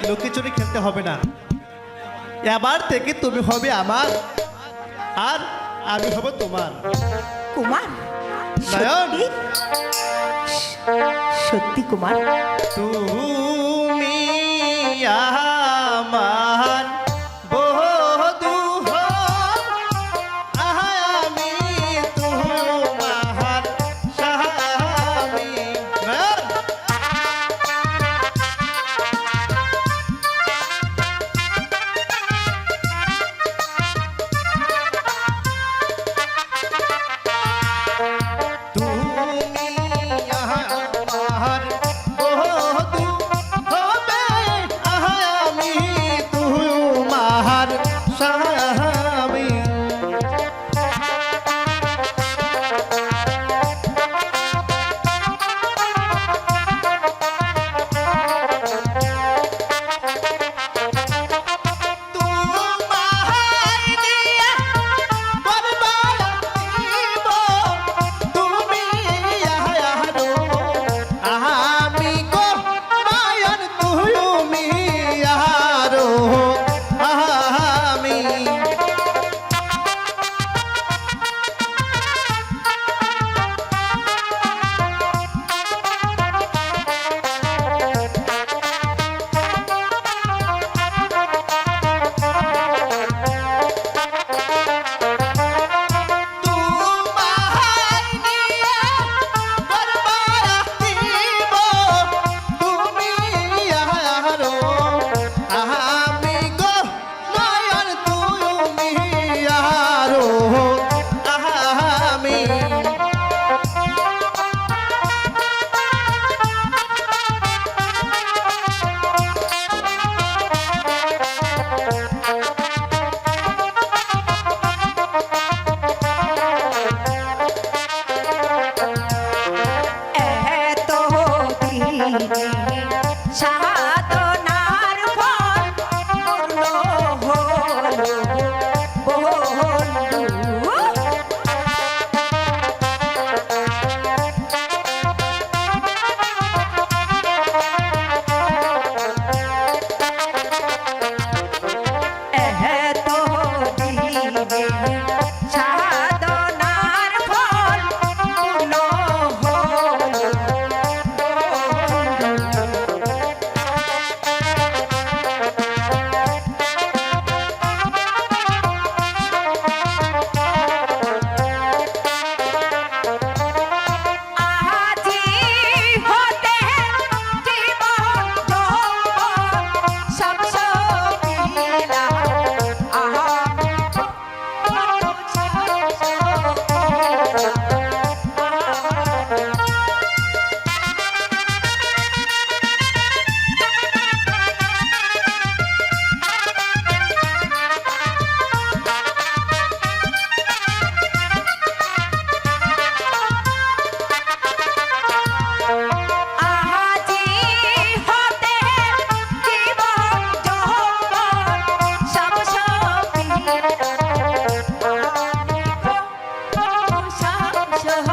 লোকেচুরি খেলতে হবে না। এবার থেকে তুমি হবে আমার আর আমি হব তোমার। কুমার সত্যি কুমার? তুমি আমার time. সাহা সহ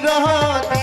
রহত